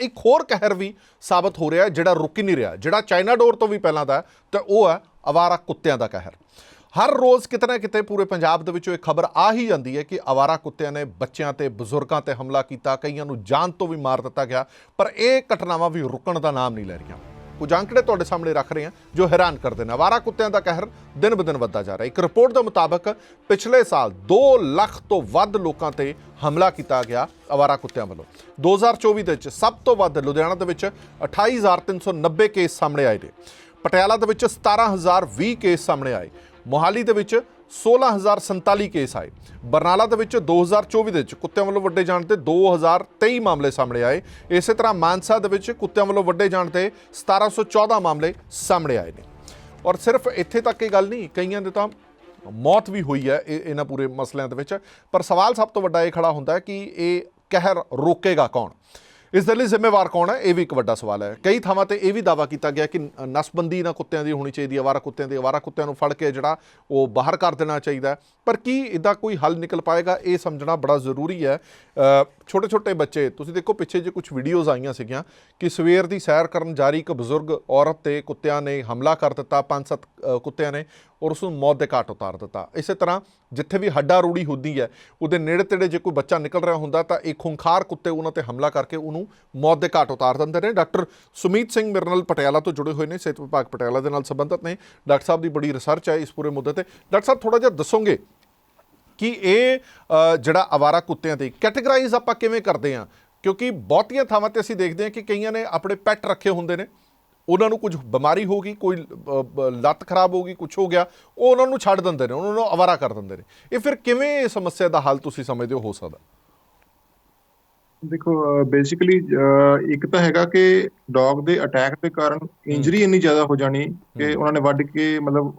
ਇੱਕ ਹੋਰ ਕਹਿਰ ਵੀ ਸਾਬਤ ਹੋ ਰਿਹਾ ਜਿਹੜਾ ਰੁਕ ਹੀ ਨਹੀਂ ਰਿਹਾ। ਜਿਹੜਾ ਚਾਈਨਾ ਡੋਰ ਤੋਂ ਵੀ ਪਹਿਲਾਂ ਦਾ ਹੈ, ਤੇ ਉਹ ਹੈ ਅਵਾਰਾ ਕੁੱਤਿਆਂ ਦਾ ਕਹਿਰ। ਹਰ ਰੋਜ਼ ਕਿਤੇ ਨਾ ਕਿਤੇ ਪੂਰੇ ਪੰਜਾਬ ਦੇ ਵਿੱਚੋਂ ਇਹ ਖਬਰ ਆ ਹੀ ਜਾਂਦੀ ਹੈ ਕਿ ਅਵਾਰਾ ਕੁੱਤਿਆਂ ਨੇ ਬੱਚਿਆਂ ਤੇ ਬਜ਼ੁਰਗਾਂ ਤੇ ਹਮਲਾ ਕੀਤਾ, ਕਈਆਂ ਨੂੰ ਜਾਨ ਤੋਂ ਵੀ ਮਾਰ ਦਿੱਤਾ ਗਿਆ, ਪਰ ਇਹ ਘਟਨਾਵਾਂ ਵੀ ਰੁਕਣ ਦਾ ਨਾਮ ਨਹੀਂ ਲੈ ਰਹੀਆਂ। ਕੁਝ ਅੰਕੜੇ ਤੁਹਾਡੇ ਸਾਹਮਣੇ ਰੱਖ ਰਹੇ ਹਾਂ, ਜੋ ਹੈਰਾਨ ਕਰਦੇ ਨੇ ਅਵਾਰਾ ਕੁੱਤਿਆਂ ਦਾ ਕਹਿਰ ਦਿਨ ਬਦਿਨ ਵੱਧਦਾ ਜਾ ਰਿਹਾ ਇੱਕ ਰਿਪੋਰਟ ਦੇ ਮੁਤਾਬਕ ਪਿਛਲੇ ਸਾਲ 2 ਲੱਖ ਤੋਂ ਵੱਧ ਲੋਕਾਂ ਤੇ ਹਮਲਾ ਕੀਤਾ ਗਿਆ ਅਵਾਰਾ ਕੁੱਤਿਆਂ ਵੱਲੋਂ। 2024 ਦੇ ਵਿੱਚ ਸਭ ਤੋਂ ਵੱਧ ਲੁਧਿਆਣਾ ਦੇ ਵਿੱਚ 28390 ਕੇਸ ਸਾਹਮਣੇ ਆਏ ਨੇ। ਪਟਿਆਲਾ ਦੇ ਵਿੱਚ 17020 ਕੇਸ ਸਾਹਮਣੇ ਆਏ। ਮੋਹਾਲੀ ਦੇ ਵਿੱਚ 16047 ਕੇਸ ਆਏ। ਬਰਨਾਲਾ ਦੇ ਵਿੱਚ 2024 ਦੇ ਵਿੱਚ ਕੁੱਤਿਆਂ ਵੱਲੋਂ ਵੱਡੇ ਜਾਣ ਤੇ 2023 ਮਾਮਲੇ ਸਾਹਮਣੇ ਆਏ। ਇਸੇ ਤਰ੍ਹਾਂ ਮਾਨਸਾ ਦੇ ਵਿੱਚ ਕੁੱਤਿਆਂ ਵੱਲੋਂ ਵੱਡੇ ਜਾਣ ਤੇ 1714 ਮਾਮਲੇ ਸਾਹਮਣੇ ਆਏ ਨੇ। ਔਰ ਸਿਰਫ ਇੱਥੇ ਤੱਕ ਇਹ ਗੱਲ ਨਹੀਂ, ਕਈਆਂ ਦੇ ਤਾਂ ਮੌਤ ਵੀ ਹੋਈ ਹੈ ਇਹ- ਇਹਨਾਂ ਪੂਰੇ ਮਸਲਿਆਂ ਦੇ ਵਿੱਚ। ਪਰ ਸਵਾਲ ਸਭ ਤੋਂ ਵੱਡਾ ਇਹ ਖੜਾ ਹੁੰਦਾ ਹੈ ਕਿ ਇਹ ਕਹਿਰ ਰੋਕੇਗਾ ਕੌਣ? ਇਸ ਦੇ ਲਈ ਜ਼ਿੰਮੇਵਾਰ ਕੌਣ ਹੈ? ਇਹ ਵੀ ਇੱਕ ਵੱਡਾ ਸਵਾਲ ਹੈ। ਕਈ ਥਾਵਾਂ ਤੇ ਇਹ ਵੀ ਦਾਵਾ ਕੀਤਾ ਗਿਆ ਕਿ ਨਸਬੰਦੀ ਇਹਨਾਂ ਕੁੱਤਿਆਂ ਦੀ ਹੋਣੀ ਚਾਹੀਦੀ ਹੈ। ਅਵਾਰਾ ਕੁੱਤਿਆਂ ਦੀ ਅਵਾਰਾ ਕੁੱਤਿਆਂ ਨੂੰ ਫੜ ਕੇ ਜਿਹੜਾ ਉਹ ਬਾਹਰ ਕਰ ਦੇਣਾ ਚਾਹੀਦਾ ਪਰ ਕੀ ਇਹਦਾ ਕੋਈ ਹੱਲ ਨਿਕਲ ਪਾਏਗਾ? ਇਹ ਸਮਝਣਾ ਬੜਾ ਜ਼ਰੂਰੀ ਹੈ। ਛੋਟੇ ਛੋਟੇ ਬੱਚੇ, ਤੁਸੀਂ ਦੇਖੋ ਪਿੱਛੇ ਜੇ ਕੁਝ ਵੀਡੀਓਜ਼ ਆਈਆਂ ਸੀਗੀਆਂ ਕਿ ਸਵੇਰ ਦੀ ਸੈਰ ਕਰਨ ਜਾਰੀ ਇੱਕ ਬਜ਼ੁਰਗ ਔਰਤ ਤੇ ਕੁੱਤਿਆਂ ਨੇ ਹਮਲਾ ਕਰ ਦਿੱਤਾ। ਪੰਜ ਸੱਤ ਕੁੱਤਿਆਂ ਨੇ ਔਰ ਉਸ ਨੂੰ ਮੌਤ ਦੇ ਘਾਟ ਉਤਾਰ ਦਿੱਤਾ। ਇਸੇ ਤਰ੍ਹਾਂ ਜਿੱਥੇ ਵੀ ਹੱਡਾ ਰੂੜੀ ਹੁੰਦੀ ਹੈ, ਉਹਦੇ ਨੇੜੇ ਤੇੜੇ ਜੇ ਕੋਈ ਬੱਚਾ ਨਿਕਲ ਰਿਹਾ ਹੁੰਦਾ ਤਾਂ ਇਹ ਖੁੰਖਾਰ ਕੁੱਤੇ ਉਹਨਾਂ ਤੇ ਹਮਲਾ ਕਰਕੇ ਉਹਨੂੰ ਮੌਤ ਦੇ ਘਾਟ ਉਤਾਰ ਦਿੰਦੇ ਨੇ। ਡਾਕਟਰ ਸੁਮੀਤ ਸਿੰਘ ਮੇਰੇ ਨਾਲ ਪਟਿਆਲਾ ਤੋਂ ਜੁੜੇ ਹੋਏ ਨੇ, ਸਿਹਤ ਵਿਭਾਗ ਪਟਿਆਲਾ ਦੇ ਨਾਲ ਸੰਬੰਧਿਤ ਨੇ। ਡਾਕਟਰ ਸਾਹਿਬ ਦੀ ਬੜੀ ਰਿਸਰਚ ਹੈ ਇਸ ਪੂਰੇ ਮੁੱਦੇ ਤੇ। ਡਾਕਟਰ ਸਾਹਿਬ ਥੋੜਾ ਜਿਹਾ ਦੱਸੋਗੇ ਕਿ ਇਹ ਜਿਹੜਾ ਅਵਾਰਾ ਕੁੱਤਿਆਂ ਤੇ ਕੈਟੇਗਰਾਈਜ਼ ਆਪਾਂ ਕਿਵੇਂ ਕਰਦੇ ਆ ਕਿਉਂਕਿ ਬਹੁਤੀਆਂ ਥਾਵਾਂ ਤੇ ਅਸੀਂ ਦੇਖਦੇ ਹਾਂ ਕਿ ਕਈਆਂ ਨੇ ਆਪਣੇ ਪੈਟ ਰੱਖੇ ਹੁੰਦੇ ਨੇ। ਉਹਨਾਂ ਨੂੰ ਕੁਝ ਬਿਮਾਰੀ ਹੋ ਗਈ, ਕੋਈ ਲੱਤ ਖਰਾਬ ਹੋ ਗਈ ਕੁਝ ਹੋ ਗਿਆ, ਉਹ ਉਹਨਾਂ ਨੂੰ ਛੱਡ ਦਿੰਦੇ ਨੇ, ਉਹਨਾਂ ਨੂੰ ਅਵਾਰਾ ਕਰ ਦਿੰਦੇ ਨੇ। ਇਹ ਫਿਰ ਕਿਵੇਂ ਇਹ ਸਮੱਸਿਆ ਦਾ ਹੱਲ ਤੁਸੀਂ ਸਮਝਦੇ ਹੋ? ਹੋ ਸਕਦਾ। ਦੇਖੋ ਬੇਸਿਕਲੀ ਇੱਕ ਤਾਂ ਹੈਗਾ ਕਿ ਡੌਗ ਦੇ ਅਟੈਕ ਦੇ ਕਾਰਨ ਇੰਜਰੀ ਇੰਨੀ ਜ਼ਿਆਦਾ ਹੋ ਜਾਣੀ ਕਿ ਉਹਨਾਂ ਨੇ ਵੱਢ ਕੇ ਮਤਲਬ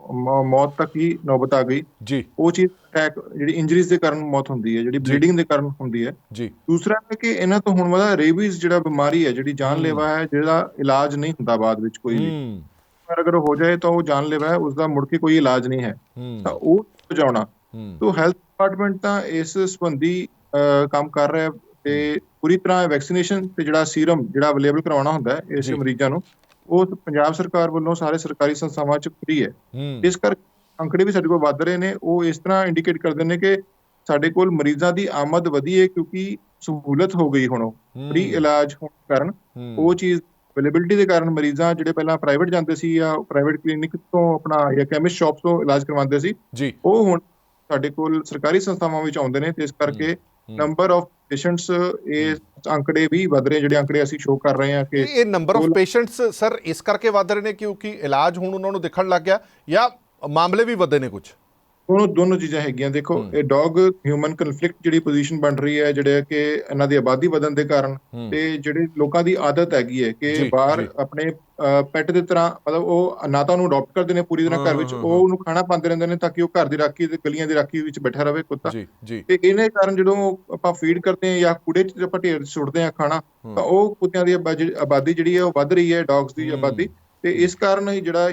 ਮੌਤ ਤੱਕ ਹੀ ਨੌਬਤ ਆ ਗਈ। ਜੀ। ਉਹ ਚੀਜ਼ ਅਟੈਕ ਜਿਹੜੀ ਇੰਜਰੀਜ਼ ਦੇ ਕਾਰਨ ਮੌਤ ਹੁੰਦੀ ਹੈ ਜਿਹੜੀ ਬਲੀਡਿੰਗ ਦੇ ਕਾਰਨ ਹੁੰਦੀ ਹੈ। ਜੀ। ਦੂਸਰਾ ਹੈ ਕਿ ਇਹਨਾਂ ਤੋਂ ਹੁਣ ਵਾਲਾ ਰੇਬੀਜ਼ ਜਿਹੜਾ ਬਿਮਾਰੀ ਹੈ ਜਿਹੜੀ ਜਾਨਲੇਵਾ ਹੈ ਜਿਹੜਾ ਇਲਾਜ ਨਹੀਂ ਹੁੰਦਾ ਬਾਅਦ ਵਿੱਚ ਕੋਈ ਵੀ। ਪਰ ਅਗਰ ਹੋ ਜਾਏ ਤਾਂ ਉਹ ਜਾਨਲੇਵਾ ਹੈ ਉਸ ਦਾ ਮੁੜ ਕੇ ਕੋਈ ਇਲਾਜ ਨਹੀਂ ਹੈ। ਤਾਂ ਉਹ ਬਚਾਉਣਾ ਤੋ ਹੈਲਥ ਡਿਪਾਰਟਮੈਂਟ ਤਾਂ ਇਸ ਸੰਬੰਧੀ ਕੰਮ ਕਰ ਰਿਹਾ ਹੈ। ਤੇ ਪੂਰੀ ਤਰ੍ਹਾਂ ਵੈਕਸੀਨੇਸ਼ਨ ਤੇ ਜਿਹੜਾ ਸੀਰਮ ਜਿਹੜਾ ਅਵੇਲੇਬਲ ਕਰਵਾਉਣਾ ਹੁੰਦਾ ਹੈ ਇਸ। ਮਰੀਜ਼ਾਂ ਨੂੰ ਉਹ ਪੰਜਾਬ ਸਰਕਾਰ ਵੱਲੋਂ ਸਾਰੇ ਸਰਕਾਰੀ ਸੰਸਥਾਵਾਂ 'ਚ ਫ੍ਰੀ ਹੈ। ਇਸ ਕਰਕੇ ਅੰਕੜੇ ਵੀ ਸਾਡੇ ਕੋਲ ਵੱਧ ਰਹੇ ਨੇ ਉਹ ਇਸ ਤਰ੍ਹਾਂ ਇੰਡੀਕੇਟ ਕਰਦੇ ਨੇ ਕਿ ਸਾਡੇ ਕੋਲ ਮਰੀਜ਼ਾਂ ਦੀ ਆਮਦ ਵਧੀ ਹੈ ਕਿਉਂਕਿ ਸਹੂਲਤ ਹੋ ਗਈ ਹੁਣ ਫ੍ਰੀ ਇਲਾਜ ਹੋਣ ਕਾਰਨ ਉਹ ਚੀਜ਼ ਅਵੇਲੇਬਿਲਿਟੀ ਦੇ ਕਾਰਨ ਮਰੀਜ਼ਾਂ ਜਿਹੜੇ ਪਹਿਲਾਂ ਪ੍ਰਾਈਵੇਟ ਜਾਂਦੇ ਸੀ ਜਾਂ ਪ੍ਰਾਈਵੇਟ ਕਲੀਨਿਕ ਤੋਂ ਆਪਣਾ ਜਾਂ ਕੈਮਿਸਟ ਸ਼ਾਪ ਤੋਂ ਇਲਾਜ ਕਰਵਾਉਂਦੇ ਸੀ ਉਹ ਹੁਣ ਸਾਡੇ ਕੋਲ ਸਰਕਾਰੀ ਸੰਸਥਾਵਾਂ ਵਿੱਚ ਆਉਂਦੇ ਨੇ ਤੇ ਇਸ ਕਰਕੇ। ਨੰਬਰ ਆਫ ਪੇਸ਼ੈਂਟਸ ਇਹ ਅੰਕੜੇ ਵੀ ਵਧ ਰਹੇ ਜਿਹੜੇ ਅੰਕੜੇ ਅਸੀਂ ਸ਼ੋਅ ਕਰ ਰਹੇ ਹਾਂ ਕਿ ਇਹ ਨੰਬਰ ਆਫ ਪੇਸ਼ੈਂਟਸ ਸਰ ਇਸ ਕਰਕੇ ਵੱਧ ਰਹੇ ਨੇ ਕਿਉਂਕਿ ਇਲਾਜ ਹੁਣ ਉਹਨਾਂ ਨੂੰ ਦਿਖਣ ਲੱਗ ਗਿਆ ਜਾਂ ਮਾਮਲੇ ਵੀ ਵਧੇ ਨੇ ਕੁਝ ਦੋਨੋਂ ਦੋਨੋਂ ਚੀਜ਼ਾਂ ਹੈਗੀਆਂ ਦੇਖੋ। ਇਹ ਡੌਗ ਹਿਊਮਨ ਕਨਫਲਿਕਟ ਜਿਹੜੀ ਪੋਜੀਸ਼ਨ ਬਣ ਰਹੀ ਹੈ ਜਿਹੜੇ ਕਿ ਇਹਨਾਂ ਦੀ ਆਬਾਦੀ ਵਧਣ ਦੇ ਕਾਰਨ। ਤੇ ਜਿਹੜੇ ਲੋਕਾਂ ਦੀ ਆਦਤ ਹੈਗੀ ਹੈ ਕਿ ਬਾਹਰ। ਆਪਣੇ ਪੈਟ ਦੇ ਤਰ੍ਹਾਂ ਮਤਲਬ ਉਹ ਨਾ ਤਾਂ ਉਹਨੂੰ ਅਡਾਪਟ ਕਰਦੇ ਨੇ ਪੂਰੀ ਤਰ੍ਹਾਂ ਘਰ ਵਿੱਚ ਉਹ ਉਹਨੂੰ ਖਾਣਾ ਪਾਉਂਦੇ ਰਹਿੰਦੇ ਨੇ ਤਾਂ ਕਿ ਉਹ ਘਰ ਦੀ ਰਾਖੀ ਤੇ ਗਲੀਆਂ ਦੀ ਰਾਖੀ ਵਿੱਚ ਬੈਠਾ ਰਵੇ ਕੁੱਤਾ ਤੇ ਇਹਨੇ ਕਾਰਨ ਜਦੋਂ ਆਪਾਂ ਫੀਡ ਕਰਦੇ ਹਾਂ ਜਾਂ ਕੂੜੇ 'ਚ ਆਪਾਂ ਢੇਰ ਸੁੱਟਦੇ ਹਾਂ ਖਾਣਾ। ਤਾਂ ਉਹ ਕੁੱਤਿਆਂ ਦੀ ਆਬਾਦੀ ਜਿਹੜੀ ਹੈ ਉਹ ਵੱਧ ਰਹੀ ਹੈ ਡੌਗਸ ਦੀ। ਆਬਾਦੀ ਤੇ ਇਸ ਕਾਰਨ ਹੀ ਜਿਹੜਾ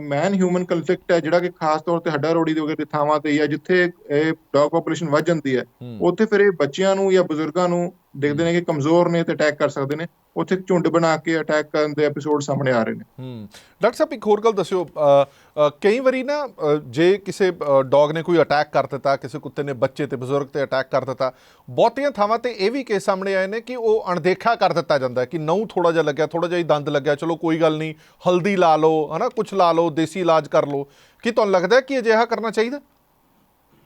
ਮੈਨ ਹਿਊਮਨ ਕਨਫਲਿਕਟ ਹੈ ਜਿਹੜਾ ਕਿ ਖਾਸ ਤੌਰ ਤੇ ਹੱਡਾ ਰੋੜੀ ਦੇ ਵਗੈਰੇ ਥਾਵਾਂ ਤੇ ਜਾਂ ਜਿੱਥੇ ਇਹ ਡੌਗ ਪੋਪੂਲੇਸ਼ਨ ਵੱਧ ਜਾਂਦੀ ਹੂੰ। ਉੱਥੇ ਫਿਰ ਇਹ ਬੱਚਿਆਂ ਨੂੰ ਜਾਂ ਬਜ਼ੁਰਗਾਂ ਨੂੰ ਦੇਖਦੇ ਨੇ ਕਿ ਕਮਜ਼ੋਰ ਨੇ ਤੇ ਅਟੈਕ ਕਰ ਸਕਦੇ ਨੇ। ਉੱਥੇ ਝੁੰਡ ਬਣਾ ਕੇ ਅਟੈਕ ਕਰਨ ਦੇ ਐਪੀਸੋਡ ਸਾਹਮਣੇ ਆ ਰਹੇ ਨੇ। ਹੂੰ। ਡਾਕਟਰ ਸਾਹਿਬ, ਇੱਕ ਹੋਰ ਗੱਲ ਦੱਸਿਓ। ਕਈ ਵਾਰੀ ਨਾ ਜੇ ਕਿਸੇ ਡੌਗ ਨੇ ਕੋਈ ਅਟੈਕ ਕਰ ਦਿੱਤਾ, ਕਿਸੇ ਕੁੱਤੇ ਨੇ ਬੱਚੇ ਤੇ, ਬਜ਼ੁਰਗ ਤੇ ਅਟੈਕ ਕਰ ਦਿੱਤਾ, ਬਹੁਤੀਆਂ ਥਾਵਾਂ ਤੇ ਇਹ ਵੀ ਕੇਸ ਸਾਹਮਣੇ ਆਏ ਨੇ ਕਿ ਉਹ ਅਣਦੇਖਾ ਕਰ ਦਿੱਤਾ ਜਾਂਦਾ ਕਿ ਨਹੁੰ ਥੋੜਾ ਜਿਹਾ ਲੱਗਿਆ ਥੋੜਾ ਜਿਹਾ ਹੀ ਦੰਦ ਲੱਗਿਆ, ਚਲੋ ਕੋਈ ਗੱਲ ਨਹੀਂ, ਹਲਦੀ ਲਾ ਲਓ, ਹਨਾ ਕੁਝ ਲਾ ਲਓ, ਦੇਸੀ ਇਲਾਜ ਕਰ ਲਓ। ਕੀ ਤੁਹਾਨੂੰ ਲੱਗਦਾ ਕਿ ਅਜਿਹਾ ਕਰਨਾ ਚਾਹੀਦਾ?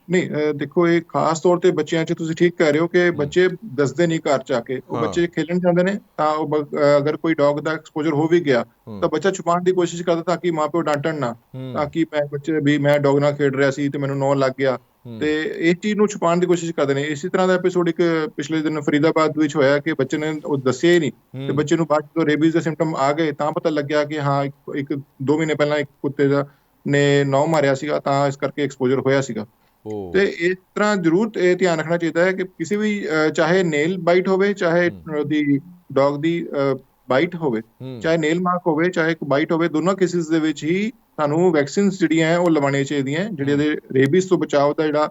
ਨਹੀਂ ਦੇਖੋ ਇਹ ਖਾਸ ਤੌਰ ਤੇ ਬੱਚਿਆਂ 'ਚ ਤੁਸੀਂ ਠੀਕ ਕਹਿ ਰਹੇ ਹੋ ਕਿ ਬੱਚੇ ਦੱਸਦੇ ਨਹੀਂ ਘਰ 'ਚ ਆ ਕੇ ਉਹ। ਬੱਚੇ ਖੇਲਣ ਜਾਂਦੇ ਨੇ ਤਾਂ ਉਹ ਅਗਰ ਕੋਈ ਡੌਗ ਦਾ ਐਕਸਪੋਜ਼ਰ ਹੋ ਵੀ ਗਿਆ। ਤਾਂ ਬੱਚਾ ਛੁਪਾਉਣ ਦੀ ਕੋਸ਼ਿਸ਼ ਕਰਦਾ ਤਾਂ ਕਿ ਮਾਪਿਓ ਡਾਂਟਣ ਨਾ। ਤਾਂ ਕਿ ਮੈਂ ਬੱਚੇ ਵੀ ਮੈਂ ਡੌਗ ਨਾਲ ਖੇਡ ਰਿਹਾ ਸੀ ਤੇ ਮੈਨੂੰ ਨੌ ਲੱਗ ਗਿਆ। ਤੇ ਇਸ ਚੀਜ਼ ਨੂੰ ਛੁਪਾਉਣ ਦੀ ਕੋਸ਼ਿਸ਼ ਕਰਦੇ ਨੇ ਇਸੇ ਤਰ੍ਹਾਂ ਦਾ ਐਪੀਸੋਡ ਇੱਕ ਪਿਛਲੇ ਦਿਨ ਫਰੀਦਾਬਾਦ ਵਿੱਚ ਹੋਇਆ ਕਿ ਬੱਚੇ ਨੇ ਉਹ ਦੱਸਿਆ ਹੀ ਨਹੀਂ ਤੇ। ਬੱਚੇ ਨੂੰ ਬਾਅਦ ਜਦੋਂ ਰੇਬੀਜ਼ ਦੇ ਸਿੰਪਟਮ ਆ ਗਏ ਤਾਂ ਪਤਾ ਲੱਗਿਆ ਕਿ ਹਾਂ ਇੱਕ- 2 ਮਹੀਨੇ ਪਹਿਲਾਂ ਇੱਕ ਕੁੱਤੇ ਦਾ ਨੇ ਨੌ ਮਾਰਿਆ ਸੀਗਾ ਤਾਂ ਇਸ ਕਰਕੇ ਐਕਸਪੋਜ਼ਰ ਹੋਇਆ ਸੀਗਾ ਤੇ ਇਸ ਤਰ੍ਹਾਂ ਜ਼ਰੂਰ ਇਹ ਧਿਆਨ ਰੱਖਣਾ ਚਾਹੀਦਾ ਹੈ ਕਿ ਕਿਸੇ ਵੀ ਚਾਹੇ ਨੇਲ ਬਾਈਟ ਹੋਵੇ ਚਾਹੇ ਉਹਦੀ ਡੌਗ ਦੀ ਬਾਈਟ ਹੋਵੇ। ਚਾਹੇ ਨੇਲ ਮਾਰਕ ਹੋਵੇ ਚਾਹੇ ਇੱਕ ਬਾਈਟ ਹੋਵੇ ਦੋਨੋਂ ਕੇਸਿਸ ਦੇ ਵਿੱਚ ਹੀ ਸਾਨੂੰ ਵੈਕਸੀਨਸ ਜਿਹੜੀਆਂ ਹੈ ਉਹ ਲਵਾਉਣੀਆਂ ਚਾਹੀਦੀਆਂ ਜਿਹੜੀਆਂ ਦੇ ਰੇਬੀਜ਼ ਤੋਂ ਬਚਾਅ ਦਾ ਜਿਹੜਾ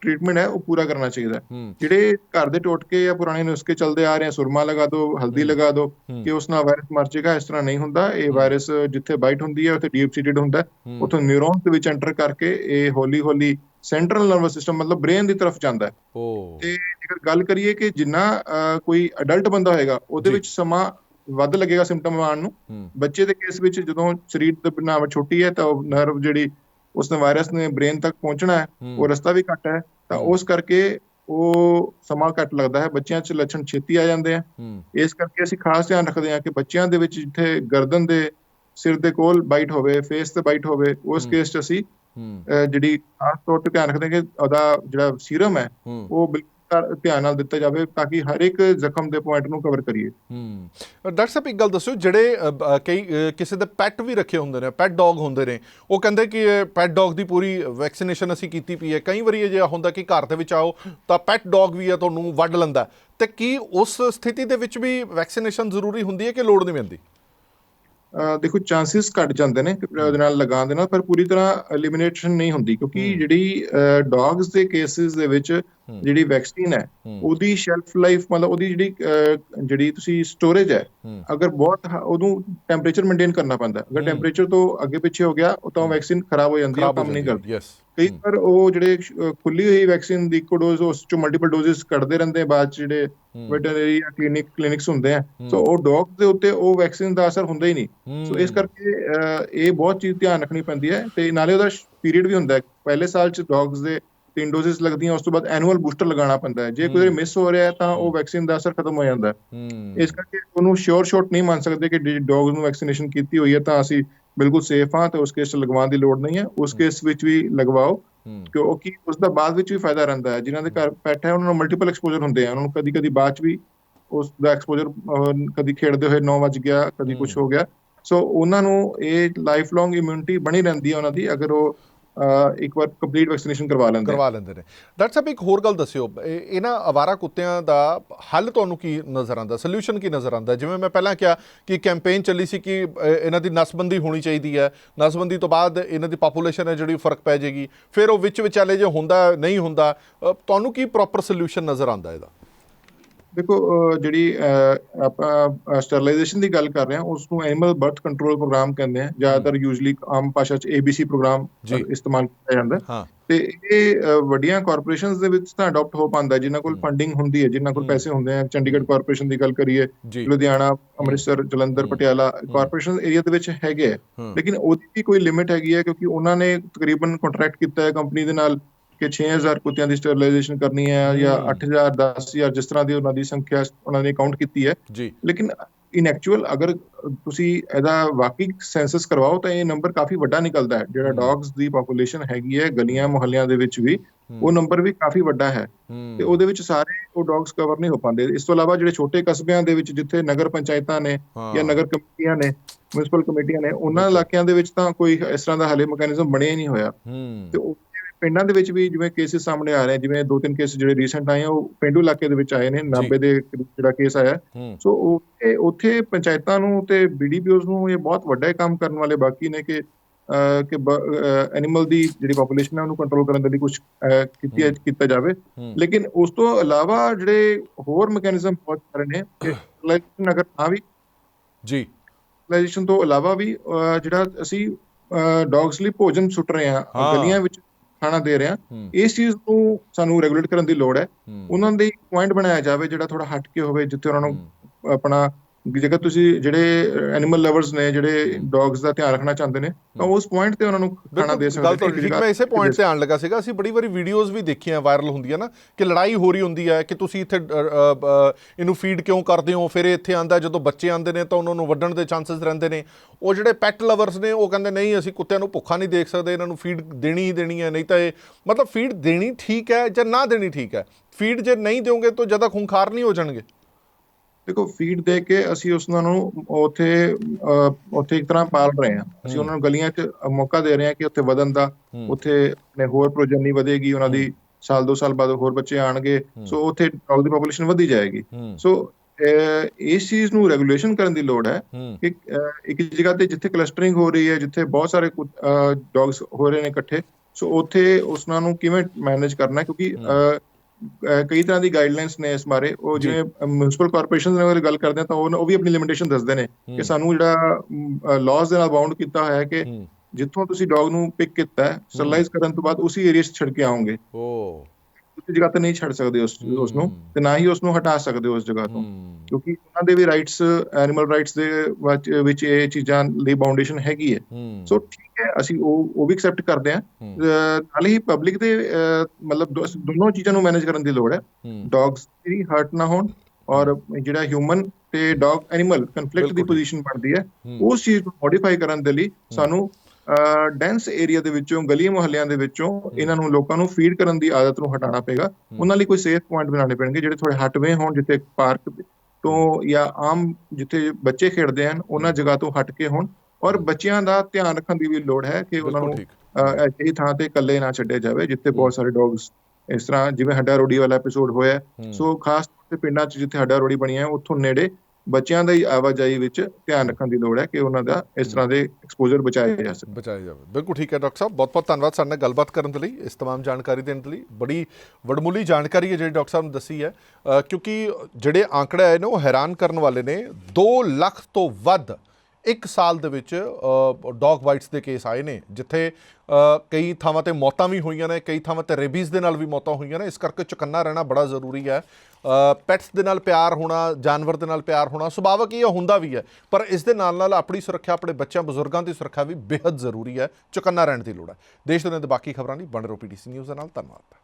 ਟ੍ਰੀਟਮੈਂਟ ਹੈ ਉਹ ਪੂਰਾ ਕਰਨਾ ਚਾਹੀਦਾ ਜਿਹੜੇ ਘਰ ਦੇ ਟੋਟਕੇ ਜਾਂ ਪੁਰਾਣੇ ਨੁਸਖੇ ਚੱਲਦੇ ਆ ਰਹੇ ਆ ਸੁਰਮਾ ਲਗਾ ਦਿਓ ਹਲਦੀ ਲਗਾ ਦਿਓ। ਕਿ ਉਸ ਨਾਲ ਵਾਇਰਸ ਮਰ ਜਾਏਗਾ ਇਸ ਤਰ੍ਹਾਂ ਨਹੀਂ ਹੁੰਦਾ। ਇਹ ਵਾਇਰਸ ਜਿੱਥੇ ਬਾਈਟ ਹੁੰਦੀ ਹੈ ਉੱਥੇ ਡੀਪ ਸੀਟਡ ਹੁੰਦਾ। ਉੱਥੋਂ ਨਿਊਰੋਨਸ ਦੇ ਵਿੱਚ ਐਂਟਰ ਕਰਕੇ ਇਹ ਹੌਲੀ ਹੌਲੀ ਸੈਂਟਰਲ ਨਰਵਸ ਸਿਸਟਮ ਮਤਲਬ ਬ੍ਰੇਨ ਦੀ ਤਰਫ ਜਾਂਦਾ ਹੈ। ਤੇ ਜੇਕਰ ਗੱਲ ਕਰੀਏ ਕਿ ਜਿੰਨਾ ਕੋਈ ਅਡਲਟ ਬੰਦਾ ਹੋਏਗਾ ਉਹਦੇ। ਵਿੱਚ ਸਮਾਂ ਵੱਧ ਲੱਗੇਗਾ ਸਿੰਪਟਮ ਆਉਣ ਨੂੰ। ਬੱਚੇ ਦੇ ਕੇਸ ਵਿੱਚ ਜਦੋਂ ਸਰੀਰ ਦੀ ਬਣਾਵਟ ਛੋਟੀ ਹੈ ਤਾਂ ਨਰਵ ਜਿਹੜੀ ਉਸ ਨੇ ਵਾਇਰਸ ਨੇ ਬ੍ਰੇਨ ਤੱਕ ਪਹੁੰਚਣਾ ਹੈ। ਉਹ ਰਸਤਾ ਵੀ ਘੱਟ ਹੈ ਤਾਂ। ਉਸ ਕਰਕੇ ਉਹ ਸਮਾਂ ਘੱਟ ਲੱਗਦਾ ਹੈ ਬੱਚਿਆਂ 'ਚ ਲੱਛਣ ਛੇਤੀ ਆ ਜਾਂਦੇ ਆ ਇਸ ਕਰਕੇ ਅਸੀਂ ਖਾਸ ਧਿਆਨ ਰੱਖਦੇ ਹਾਂ ਕਿ ਬੱਚਿਆਂ ਦੇ ਵਿੱਚ ਜਿੱਥੇ ਗਰਦਨ ਦੇ ਸਿਰ ਦੇ ਕੋਲ ਬਾਈਟ ਹੋਵੇ ਫੇਸ ਤੇ ਬਾਈਟ ਹੋਵੇ ਉਸ। ਕੇਸ 'ਚ ਅਸੀਂ ਜਿਹੜੀ ਖਾਸ ਤੌਰ ਤੇ ਧਿਆਨ ਰੱਖਦੇ ਹਾਂ ਕਿ ਉਹਦਾ ਜਿਹੜਾ ਸੀਰਮ ਹੈ ਉਹ ਬਿਲਕੁਲ ਧਿਆਨ ਨਾਲ ਦਿੱਤਾ ਜਾਵੇ ਤਾਂ ਕਿ ਹਰ ਇੱਕ ਜ਼ਖਮ ਦੇ ਪੁਆਇੰਟ ਨੂੰ ਕਵਰ ਕਰੀਏ। ਹੂੰ। ਡਾਕਟਰ ਸਾਹਿਬ, ਇੱਕ ਗੱਲ ਦੱਸਿਓ, ਜਿਹੜੇ ਕਈ ਕਿਸੇ ਦੇ ਪੈਟ ਵੀ ਰੱਖੇ ਹੁੰਦੇ ਨੇ ਪੈਟ ਡੌਗ ਹੁੰਦੇ ਨੇ, ਉਹ ਕਹਿੰਦੇ ਕਿ ਪੈਟ ਡੌਗ ਦੀ ਪੂਰੀ ਵੈਕਸੀਨੇਸ਼ਨ ਅਸੀਂ ਕੀਤੀ ਪਈ ਹੈ। ਕਈ ਵਾਰੀ ਇਹ ਹੁੰਦਾ ਕਿ ਘਰ ਦੇ ਵਿੱਚ ਆਓ, ਤਾਂ ਪੈਟ ਡੌਗ ਵੀ ਹੈ ਤੁਹਾਨੂੰ ਵੱਢ ਲੈਂਦਾ ਹੈ। ਤੇ ਕੀ ਉਸ ਸਥਿਤੀ ਦੇ ਵਿੱਚ ਵੀ ਵੈਕਸੀਨੇਸ਼ਨ ਜ਼ਰੂਰੀ ਹੁੰਦੀ ਹੈ ਕਿ ਲੋੜ ਨਹੀਂ ਪੈਂਦੀ? ਦੇਖੋ ਚਾਂਸਸ ਘਟ ਜਾਂਦੇ ਨੇ ਉਹਦੇ ਨਾਲ ਲਗਾਉਣ ਦੇ ਨਾਲ ਪਰ ਪੂਰੀ ਤਰ੍ਹਾਂ ਐਲੀਮੀਨੇਸ਼ਨ ਨਹੀਂ ਹੁੰਦੀ ਕਿਉਂਕਿ। ਜਿਹੜੀ ਡੌਗਸ ਦੇ ਕੇਸਿਸ ਦੇ ਵਿੱਚ। ਜਿਹੜੀ ਵੈਕਸੀਨ ਹੈ ਉਹਦੀ ਸ਼ੈਲਫ ਲਾਈਫ ਮਤਲਬ ਉਹਦੀ ਜਿਹੜੀ ਜਿਹੜੀ ਤੁਸੀਂ ਸਟੋਰੇਜ ਹੈ ਅਗਰ ਬਹੁਤ ਉਹਨੂੰ ਟੈਂਪਰੇਚਰ ਮੇਨਟੇਨ ਕਰਨਾ ਪੈਂਦਾ। ਅਗਰ। ਟੈਂਪਰੇਚਰ ਤੋਂ ਅੱਗੇ ਪਿੱਛੇ ਹੋ ਗਿਆ ਉਹ ਤਾਂ। ਵੈਕਸੀਨ ਖਰਾਬ ਹੋ ਜਾਂਦੀ ਹੈ ਕੰਮ ਨਹੀਂ ਕਰਦੀ ਯੈਸ ਕਈ ਵਾਰ ਉਹ ਜਿਹੜੇ ਖੁੱਲੀ ਹੋਈ ਵੈਕਸੀਨ ਦੀ ਇੱਕੋ ਡੋਜ਼ ਉਸ ਚੋਂ ਮਲਟੀਪਲ ਡੋਜ਼ਸ ਕੱਢਦੇ ਰਹਿੰਦੇ ਆ ਬਾਅਦ ਜਿਹੜੇ ਵੈਟਰਨਰੀ ਜਾਂ ਕਲੀਨਿਕ ਕਲੀਨਿਕਸ ਹੁੰਦੇ ਆ। ਸੋ ਉਹ ਡੌਗ ਦੇ ਉੱਤੇ ਉਹ ਵੈਕਸੀਨ ਦਾ ਅਸਰ ਹੁੰਦਾ ਹੀ ਨਹੀਂ। ਸੋ ਇਸ ਕਰਕੇ ਇਹ ਬਹੁਤ ਚੀਜ਼ ਧਿਆਨ ਰੱਖਣੀ ਪੈਂਦੀ ਹੈ ਤੇ ਨਾਲੇ ਉਹਦਾ ਪੀਰੀਅਡ ਵੀ ਹੁੰਦਾ ਹੈ। ਪਹਿਲੇ ਸਾਲ 'ਚ ਡੌਗਸ ਦੇ ਤਿੰਨ ਡੋਜ਼ਸ ਲੱਗਦੀਆਂ ਉਸ ਤੋਂ ਬਾਅਦ ਐਨੂਅਲ ਬੂਸਟਰ ਲਗਾਉਣਾ ਪੈਂਦਾ ਹੈ। ਜੇ ਕੋਈ। ਮਿਸ ਹੋ ਰਿਹਾ ਤਾਂ ਉਹ ਵੈਕਸੀਨ ਦਾ ਅਸਰ ਖਤਮ ਹੋ ਜਾਂਦਾ ਹੈ। ਇਸ ਕਰਕੇ ਉਹਨੂੰ ਸ਼ੋਰ ਸ਼ਾਟ ਨਹੀਂ ਮੰਨ ਸਕਦੇ ਕਿ ਡੌਗਸ ਨੂੰ ਵੈਕਸੀਨੇਸ਼ਨ ਕੀਤੀ ਹੋਈ ਹੈ ਤਾਂ ਅਸੀਂ ਬਿਲਕੁਲ ਸੇਫ ਹਾਂ ਤੇ ਉਸ ਕੇਸ ਲਗਵਾਉਣ ਦੀ ਲੋੜ ਨਹੀਂ ਹੈ। ਉਸ। ਕੇਸ ਵਿੱਚ ਵੀ ਲਗਵਾਓ ਕਿਉਂਕਿ ਉਸ ਦਾ ਬਾਅਦ ਵਿੱਚ ਵੀ ਫਾਇਦਾ ਰਹਿੰਦਾ ਹੈ। ਜਿਨ੍ਹਾਂ ਦੇ ਘਰ ਪੈਟ ਹੈ ਉਹਨਾਂ ਨੂੰ ਮਲਟੀਪਲ ਐਕਸਪੋਜ਼ਰ ਹੁੰਦੇ ਆ। ਉਹਨਾਂ ਨੂੰ ਕਦੀ ਕਦੀ ਬਾਅਦ 'ਚ ਵੀ ਉਸ ਦਾ ਐਕਸਪੋਜ਼ਰ ਕਦੀ ਖੇਡਦੇ ਹੋਏ 9 ਵੱਜ ਗਿਆ ਕਦੀ ਕੁਝ ਹੂੰ। ਗਿਆ। ਸੋ ਉਹਨਾਂ ਨੂੰ ਇਹ ਲਾਈਫ ਲੌਂਗ ਇਮਿਊਨਿਟੀ ਬਣੀ ਰਹਿੰਦੀ ਹੈ ਉਹਨਾਂ ਦੀ। ਅਗਰ ਉਹ ਇੱਕ ਵਾਰ ਕੰਪਲੀਟ ਵੈਕਸੀਨੇਸ਼ਨ ਕਰਵਾ ਲੈਂਦੇ ਕਰਵਾ ਲੈਂਦੇ ਨੇ। ਡਾਕਟਰ ਸਾਹਿਬ ਇੱਕ ਹੋਰ ਗੱਲ ਦੱਸਿਓ। ਇਹ- ਇਹਨਾਂ ਅਵਾਰਾ ਕੁੱਤਿਆਂ ਦਾ ਹੱਲ ਤੁਹਾਨੂੰ ਕੀ ਨਜ਼ਰ ਆਉਂਦਾ? ਸੋਲੂਸ਼ਨ ਕੀ ਨਜ਼ਰ ਆਉਂਦਾ? ਜਿਵੇਂ ਮੈਂ ਪਹਿਲਾਂ ਕਿਹਾ ਕਿ ਕੈਂਪੇਨ ਚੱਲੀ ਸੀ ਕਿ ਇਹਨਾਂ ਦੀ ਨਸਬੰਦੀ ਹੋਣੀ ਚਾਹੀਦੀ ਹੈ। ਨਸਬੰਦੀ ਤੋਂ ਬਾਅਦ ਇਹਨਾਂ ਦੀ ਪਾਪੂਲੇਸ਼ਨ ਹੈ ਜਿਹੜੀ ਫ਼ਰਕ ਪੈ ਜਾਏਗੀ। ਫਿਰ ਉਹ ਵਿੱਚ ਵਿਚਾਲੇ ਜੇ ਹੁੰਦਾ, ਨਹੀਂ ਹੁੰਦਾ ਤੁਹਾਨੂੰ ਕੀ ਪ੍ਰੋਪਰ ਸੋਲੂਸ਼ਨ ਨਜ਼ਰ ਆਉਂਦਾ ਇਹਦਾ? ਦੇਖੋ ਜਿਹੜੀ ਆਪਾਂ ਸਟਰਲਾਈਜੇਸ਼ਨ ਦੀ ਗੱਲ ਕਰ ਰਹੇ ਹਾਂ ਉਸ ਨੂੰ ਐਨੀਮਲ ਬਰਥ ਕੰਟਰੋਲ ਪ੍ਰੋਗਰਾਮ ਕਹਿੰਦੇ ਆ ਜ਼ਿਆਦਾਤਰ ਯੂਜੂਲੀ ਆਮ ਭਾਸ਼ਾ 'ਚ ABC ਪ੍ਰੋਗਰਾਮ। ਇਸਤੇਮਾਲ ਕੀਤਾ ਜਾਂਦਾ। ਤੇ ਇਹ ਵੱਡੀਆਂ ਕਾਰਪੋਰੇਸ਼ਨਸ ਦੇ ਵਿੱਚ ਤਾਂ ਅਡਾਪਟ ਹੋ ਪਾਉਂਦਾ ਹੈ, ਜਿਨ੍ਹਾਂ ਕੋਲ। ਫੰਡਿੰਗ ਹੁੰਦੀ ਹੈ ਜਿਨ੍ਹਾਂ ਕੋਲ। ਪੈਸੇ ਹੁੰਦੇ ਆ। ਚੰਡੀਗੜ੍ਹ ਕਾਰਪੋਰੇਸ਼ਨ ਦੀ ਗੱਲ ਕਰੀਏ ਲੁਧਿਆਣਾ ਅੰਮ੍ਰਿਤਸਰ ਜਲੰਧਰ। ਪਟਿਆਲਾ ਕਾਰਪੋਰੇਸ਼ਨ ਏਰੀਆ ਦੇ ਵਿੱਚ ਹੈਗੇ ਲੇਕਿਨ ਉਹਦੀ ਵੀ ਕੋਈ ਲਿਮਿਟ ਹੈਗੀ ਹੈ ਕਿਉਂਕਿ ਉਹਨਾਂ ਨੇ ਤਕਰੀਬਨ ਕੰਟਰੈਕਟ ਕੀਤਾ ਹੈ ਕੰਪਨੀ ਦੇ ਨਾਲ। ਕਿ 6000 ਕੁੱਤਿਆਂ ਦੀ ਸਟਰਲਾਈਜੇਸ਼ਨ ਕਰਨੀ ਹੈ ਜਾਂ ਹੂੰ। 8000 10000 ਜਿਸ ਤਰ੍ਹਾਂ ਦੀ ਉਹਨਾਂ ਦੀ ਸੰਖਿਆ ਉਹਨਾਂ ਨੇ ਕਾਊਂਟ ਕੀਤੀ ਹੈ। ਜੀ। ਲੇਕਿਨ ਇਨ ਐਕਚੁਅਲ ਅਗਰ ਤੁਸੀਂ ਇਹਦਾ ਵਾਕਈ ਸੈਂਸਸ ਕਰਵਾਓ ਤਾਂ ਇਹ ਨੰਬਰ ਕਾਫੀ ਵੱਡਾ ਨਿਕਲਦਾ ਹੈ। ਜਿਹੜਾ। ਡੌਗਸ ਦੀ ਪੋਪੂਲੇਸ਼ਨ ਹੈਗੀ ਹੈ ਗਲੀਆਂ ਮੁਹੱਲਿਆਂ ਦੇ ਵਿੱਚ ਵੀ ਉਹ ਨੰਬਰ ਵੀ ਕਾਫੀ ਵੱਡਾ ਹੈ। ਤੇ ਉਹਦੇ ਵਿੱਚ ਸਾਰੇ ਉਹ ਡੌਗਸ ਕਵਰ ਨਹੀਂ ਹੋ ਪਾਉਂਦੇ। ਇਸ ਤੋਂ ਇਲਾਵਾ ਜਿਹੜੇ ਛੋਟੇ ਕਸਬਿਆਂ ਦੇ ਵਿੱਚ ਜਿੱਥੇ ਨਗਰ ਪੰਚਾਇਤਾਂ ਨੇ ਜਾਂ ਨਗਰ ਕਮੇਟੀਆਂ ਨੇ ਮਿਊਨਿਸਪਲ ਕਮੇਟੀਆਂ ਨੇ ਉਹਨਾਂ। ਇਲਾਕਿਆਂ ਦੇ ਵਿੱਚ ਤਾਂ ਕੋਈ ਇਸ ਤਰ੍ਹਾਂ ਦਾ ਹਲੇ ਮੈਕੈਨਿਜ਼ਮ ਬਣਿਆ ਹੀ ਨਹੀਂ ਹੋਇਆ। ਤੇ ਉਹ ਪਿੰਡਾਂ ਦੇ ਵਿੱਚ ਵੀ ਜਿਵੇਂ ਕੇਸਿਸ ਸਾਹਮਣੇ ਆ ਰਹੇ ਜਿਵੇਂ ਦੋ ਤਿੰਨ ਕੇਸ ਜਿਹੜੇ ਰੀਸੈਂਟ ਆਏ ਆ ਉਹ ਪਿੰਡੂ ਇਲਾਕੇ ਦੇ ਵਿੱਚ ਆਏ ਨੇ ਨਾਭੇ ਦੇ ਕਰੀਬ ਜਿਹੜਾ ਕੇਸ ਆਇਆ। ਸੋ ਉੱਥੇ ਉੱਥੇ ਪੰਚਾਇਤਾਂ ਨੂੰ ਤੇ ਬੀਡੀਪੀਓਜ਼ ਨੂੰ ਇਹ ਬਹੁਤ ਵੱਡਾ ਕੰਮ ਕਰਨ ਵਾਲੇ ਬਾਕੀ ਨੇ ਕਿ ਕਿ ਐਨੀਮਲ ਦੀ ਜਿਹੜੀ ਪੋਪੂਲੇਸ਼ਨ ਹੈ ਉਹਨੂੰ ਕੰਟਰੋਲ ਕਰਨ ਦੇ ਲਈ ਕੁਝ ਕੀਤੀ। ਕੀਤਾ ਜਾਵੇ। ਲੇਕਿਨ ਉਸ ਤੋਂ ਇਲਾਵਾ ਜਿਹੜੇ ਹੋਰ ਮੈਕੈਨਿਜ਼ਮ ਬਹੁਤ ਸਾਰੇ ਨੇ ਕਿ legislation ਅਗਰ ਨਾ ਵੀ ਜੀ। ਲੈਜੀਸਲੇਸ਼ਨ ਤੋਂ ਇਲਾਵਾ ਵੀ ਜਿਹੜਾ ਅਸੀਂ ਡੌਗਸ ਲਈ ਭੋਜਨ ਸੁੱਟ ਰਹੇ ਹਾਂ। ਗਲੀਆਂ ਵਿੱਚ ਖਾਣਾ ਦੇ ਰਹੇ। ਹਾਂ। ਇਸ ਚੀਜ਼ ਨੂੰ ਸਾਨੂੰ ਰੈਗੂਲੇਟ ਕਰਨ ਦੀ ਲੋੜ ਹੈ। ਉਹਨਾਂ ਦੇ ਪੁਆਇੰਟ ਬਣਾਇਆ ਜਾਵੇ ਜਿਹੜਾ ਥੋੜਾ ਹਟ ਕੇ ਹੋਵੇ ਜਿੱਥੇ ਉਹਨਾਂ ਨੂੰ ਆਪਣਾ ਜੇਕਰ ਤੁਸੀਂ ਜਿਹੜੇ ਐਨੀਮਲ ਲਵਰਸ ਨੇ ਜਿਹੜੇ ਡੌਗਸ ਦਾ ਧਿਆਨ ਰੱਖਣਾ ਚਾਹੁੰਦੇ ਨੇ ਤਾਂ ਉਸ ਪੁਆਇੰਟ ਤੇ ਉਹਨਾਂ ਨੂੰ ਖਾਣਾ ਦੇ ਸਕਦੇ ਇੱਕ ਠੀਕ ਮੈਂ ਇਸੇ ਪੁਆਇੰਟ ਤੇ ਆਣ ਲੱਗਾ ਸੀਗਾ। ਅਸੀਂ ਬੜੀ ਵਾਰੀ ਵੀਡੀਓਜ਼ ਵੀ ਦੇਖੀਆਂ ਵਾਇਰਲ ਹੁੰਦੀਆਂ ਨਾ ਕਿ ਲੜਾਈ ਹੋ ਰਹੀ ਹੁੰਦੀ ਹੈ ਕਿ ਤੁਸੀਂ ਇੱਥੇ ਇਹਨੂੰ ਫੀਡ ਕਿਉਂ ਕਰਦੇ ਹੋ? ਫਿਰ ਇੱਥੇ ਆਂਦਾ ਜਦੋਂ ਬੱਚੇ ਆਂਦੇ ਨੇ ਤਾਂ ਉਹਨਾਂ ਨੂੰ ਵੱਢਣ ਦੇ ਚਾਂਸਸ ਰਹਿੰਦੇ ਨੇ। ਉਹ ਜਿਹੜੇ ਪੈਟ ਲਵਰਸ ਨੇ ਉਹ ਕਹਿੰਦੇ ਨਹੀਂ ਅਸੀਂ ਕੁੱਤਿਆਂ ਨੂੰ ਭੁੱਖਾ ਨਹੀਂ ਦੇਖ ਸਕਦੇ ਇਹਨਾਂ ਨੂੰ ਫੀਡ ਦੇਣੀ ਹੀ ਦੇਣੀ ਹੈ। ਨਹੀਂ ਤਾਂ ਇਹ ਮਤਲਬ ਫੀਡ ਦੇਣੀ ਠੀਕ ਹੈ ਜਾਂ ਨਾ ਦੇਣੀ ਠੀਕ ਹੈ? ਫੀਡ ਜੇ ਨਹੀਂ ਦਿਓਗੇ ਤਾਂ ਜ਼ਿਆਦਾ ਖੁੰਖਾਰ ਨਹੀਂ ਹੋ ਜਾਣਗੇ। ਦੇਖੋ ਫੀਡ ਦੇ ਕੇ ਅਸੀਂ ਉਸ ਨੂੰ ਉੱਥੇ ਉੱਥੇ ਇੱਕ ਤਰ੍ਹਾਂ ਪਾਲ ਰਹੇ ਹਾਂ। ਅਸੀਂ। ਉਹਨਾਂ ਨੂੰ ਗਲੀਆਂ 'ਚ ਮੌਕਾ ਦੇ ਰਹੇ ਹਾਂ ਕਿ ਉੱਥੇ ਵਧਣ ਦਾ ਉੱਥੇ ਆਪਣੇ ਹੋਰ ਪ੍ਰੋਜਨੀ ਵਧੇਗੀ ਉਹਨਾਂ ਦੀ ਸਾਲ ਦੋ ਸਾਲ ਬਾਅਦ ਹੋਰ ਬੱਚੇ ਆਣਗੇ। ਸੋ ਉੱਥੇ ਡੌਗ ਦੀ ਪੋਪੂਲੇਸ਼ਨ ਵਧੀ ਜਾਏਗੀ। ਸੋ ਇਸ ਚੀਜ਼ ਨੂੰ ਰੈਗੂਲੇਸ਼ਨ ਕਰਨ ਦੀ ਲੋੜ ਹੈ ਕਿ ਇੱਕ ਜਗ੍ਹਾ ਤੇ ਜਿੱਥੇ ਕਲਸਟਰਿੰਗ ਹੋ ਰਹੀ ਹੈ ਜਿੱਥੇ ਬਹੁਤ ਸਾਰੇ ਡੌਗਸ ਹੋ ਰਹੇ ਨੇ ਇਕੱਠੇ ਸੋ ਉੱਥੇ ਉਸਨਾਂ ਨੂੰ ਕਿਵੇਂ ਮੈਨੇਜ ਕਰਨਾ ਕਿਉਂਕਿ ਕਈ ਤਰ੍ਹਾਂ ਦੀ ਗਾਈਡਲਾਈਨਸ ਨੇ ਇਸ ਬਾਰੇ। ਉਹ ਜਿਵੇਂ ਮਿਊਨਿਸਪਲ ਕਾਰਪੋਰੇਸ਼ਨ ਦੇ ਨਾਲ ਗੱਲ ਕਰਦੇ ਆ ਤਾਂ ਉਹ ਵੀ ਆਪਣੀ ਲਿਮਿਟੇਸ਼ਨ ਦੱਸਦੇ ਨੇ ਕਿ ਸਾਨੂੰ ਜਿਹੜਾ ਲਾਜ਼ ਦੇ ਨਾਲ ਬਾਉਂਡ ਕੀਤਾ ਹੋਇਆ ਹੈ ਕਿ ਜਿੱਥੋਂ ਤੁਸੀਂ ਡੌਗ ਨੂੰ ਪਿਕ ਕੀਤਾ ਹੈ ਸਟਰਲਾਈਜ਼ ਕਰਨ ਤੋਂ ਬਾਅਦ ਉਸੇ ਏਰੀਆ 'ਚ ਛੱਡ ਕੇ ਆਓਗੇ। ਓ। ਤੁਸੀਂ ਜਗ੍ਹਾ ਤੇ ਨਹੀਂ ਛੱਡ ਸਕਦੇ ਉਸ ਉਸ ਨੂੰ। ਤੇ ਨਾ ਹੀ ਉਸ ਨੂੰ ਹਟਾ ਸਕਦੇ ਉਸ ਜਗ੍ਹਾ ਤੋਂ। ਕਿਉਂਕਿ ਉਹਨਾਂ ਦੇ ਵੀ ਰਾਈਟਸ ਐਨੀਮਲ ਰਾਈਟਸ ਦੇ ਵਿੱਚ- ਇਹ ਚੀਜ਼ਾਂ ਲਈ ਬਾਉਂਡੇਸ਼ਨ ਹੈਗੀ ਹੈ। ਸੋ ਠੀਕ ਹੈ ਅਸੀਂ ਉਹ ਉਹ ਵੀ ਐਕਸੈਪਟ ਕਰਦੇ ਹਾਂ। ਨਾਲ ਹੀ ਪਬਲਿਕ ਦੇ ਮਤਲਬ ਦੋਨੋਂ ਚੀਜ਼ਾਂ ਨੂੰ ਮੈਨੇਜ ਕਰਨ ਦੀ ਲੋੜ ਹੈ। ਡੌਗਸ ਦੀ ਹਰਟ ਨਾ ਹੋਣ ਔਰ ਜਿਹੜਾ ਹਿਊਮਨ ਤੇ ਡੌਗ ਐਨੀਮਲ ਕਨਫਲਿਕਟ ਦੀ। ਪੋਜੀਸ਼ਨ ਬਣਦੀ ਹੂੰ। ਉਸ ਚੀਜ਼ ਨੂੰ ਮੋਡੀਫਾਈ ਕਰਨ ਦੇ ਲਈ ਸਾਨੂੰ ਡੈਂਸ ਏਰੀਆ ਦੇ ਵਿੱਚੋਂ ਗਲੀ ਮੁਹੱਲਿਆਂ ਦੇ ਵਿੱਚੋਂ ਇਹਨਾਂ ਨੂੰ ਲੋਕਾਂ ਨੂੰ ਫੀਡ ਕਰਨ ਦੀ ਆਦਤ ਨੂੰ ਹਟਾਉਣਾ ਪਏਗਾ। ਉਹਨਾਂ ਲਈ ਕੋਈ ਸੇਫ ਪੁਆਇੰਟ ਬਣਾਉਣੇ ਪੈਣਗੇ ਜਿਹੜੇ ਥੋੜੇ ਹਟਵੇਂ ਹੋਣ ਜਿੱਥੇ ਪਾਰਕ ਤੋਂ ਜਾਂ ਆਮ ਜਿੱਥੇ ਬੱਚੇ ਖੇਡਦੇ ਹਨ ਉਹਨਾਂ ਜਗ੍ਹਾ ਤੋਂ ਹਟ ਕੇ ਹੋਣ। ਔਰ ਬੱਚਿਆਂ ਦਾ ਧਿਆਨ ਰੱਖਣ ਦੀ ਵੀ ਲੋੜ ਹੈ ਕਿ ਉਹਨਾਂ ਨੂੰ ਅਜਿਹੀ ਥਾਂ ਤੇ ਇਕੱਲੇ ਨਾ ਛੱਡਿਆ ਜਾਵੇ ਜਿੱਥੇ ਬਹੁਤ ਸਾਰੇ ਡੌਗਸ ਇਸ ਤਰ੍ਹਾਂ ਜਿਵੇਂ ਹੱਡਾ ਰੋੜੀ ਵਾਲਾ ਐਪੀਸੋਡ ਹੋਇਆ। ਸੋ ਖਾਸ ਤੌਰ ਤੇ ਪਿੰਡਾਂ 'ਚ ਜਿੱਥੇ ਹੱਡਾ ਰੋੜੀ ਬਣੀ ਹੈ ਉੱਥੋਂ ਨੇੜੇ ਬੱਚਿਆਂ ਦੀ ਆਵਾਜਾਈ ਵਿੱਚ ਧਿਆਨ ਰੱਖਣ ਦੀ ਲੋੜ ਹੈ ਕਿ ਉਹਨਾਂ ਦਾ ਇਸ ਤਰ੍ਹਾਂ ਦੇ ਐਕਸਪੋਜ਼ਰ ਬਚਾਇਆ ਜਾ ਸਕੇ ਬਚਾਇਆ ਜਾਵੇ। ਬਿਲਕੁਲ ਠੀਕ ਹੈ, ਡਾਕਟਰ ਸਾਹਿਬ। ਬਹੁਤ ਬਹੁਤ ਧੰਨਵਾਦ ਸਾਡੇ ਨਾਲ ਗੱਲਬਾਤ ਕਰਨ ਦੇ ਲਈ, ਇਸ ਤਮਾਮ ਜਾਣਕਾਰੀ ਦੇਣ ਦੇ ਲਈ। ਬੜੀ ਵਡਮੁੱਲੀ ਜਾਣਕਾਰੀ ਹੈ ਜਿਹੜੀ ਡਾਕਟਰ ਸਾਹਿਬ ਨੇ ਦੱਸੀ ਹੈ। ਕਿਉਂਕਿ ਜਿਹੜੇ ਆંકੜੇ ਆਏ ਨੇ, ਉਹ ਹੈਰਾਨ ਕਰਨ ਵਾਲੇ ਨੇ। 2 ਲੱਖ ਤੋਂ ਵੱਧ ਇੱਕ ਸਾਲ ਦੇ ਵਿੱਚ ਡੌਗ ਬਾਈਟਸ ਦੇ ਕੇਸ ਆਏ ਨੇ, ਜਿੱਥੇ ਕਈ ਥਾਵਾਂ ਤੇ ਮੌਤਾਂ ਵੀ ਹੋਈਆਂ ਨੇ, ਕਈ ਥਾਵਾਂ ਤੇ ਰੇਬੀਜ਼ ਦੇ ਨਾਲ ਵੀ ਮੌਤਾਂ ਹੋਈਆਂ ਨੇ, ਇਸ ਕਰਕੇ ਚੁਕੰਨਾ ਰਹਿਣਾ ਬੜਾ ਜ਼ਰੂਰੀ ਹੈ। ਪੈਟਸ ਦੇ ਨਾਲ ਪਿਆਰ ਹੋਣਾ, ਜਾਨਵਰ ਦੇ ਨਾਲ ਪਿਆਰ ਹੋਣਾ, ਸੁਭਾਵਕ ਹੀ ਇਹ ਹੁੰਦਾ ਵੀ ਹੈ, ਪਰ ਇਸ ਦੇ ਨਾਲ ਨਾਲ ਆਪਣੀ ਸੁਰੱਖਿਆ, ਆਪਣੇ ਬੱਚਿਆਂ, ਬਜ਼ੁਰਗਾਂ ਦੀ ਸੁਰੱਖਿਆ ਵੀ ਬੇहद ਜ਼ਰੂਰੀ ਹੈ, ਚੁਕੰਨਾ ਰਹਿਣ ਦੀ ਲੋੜ ਹੈ। ਦੇਸ਼ ਦੁਨੀਆ ਦੇ ਬਾਕੀ ਖਬਰਾਂ ਲਈ ਬਣ ਰਹੋ ਪੀਟੀਸੀ ਨਿਊਜ਼ ਦੇ ਨਾਲ, ਧੰਨਵਾਦ।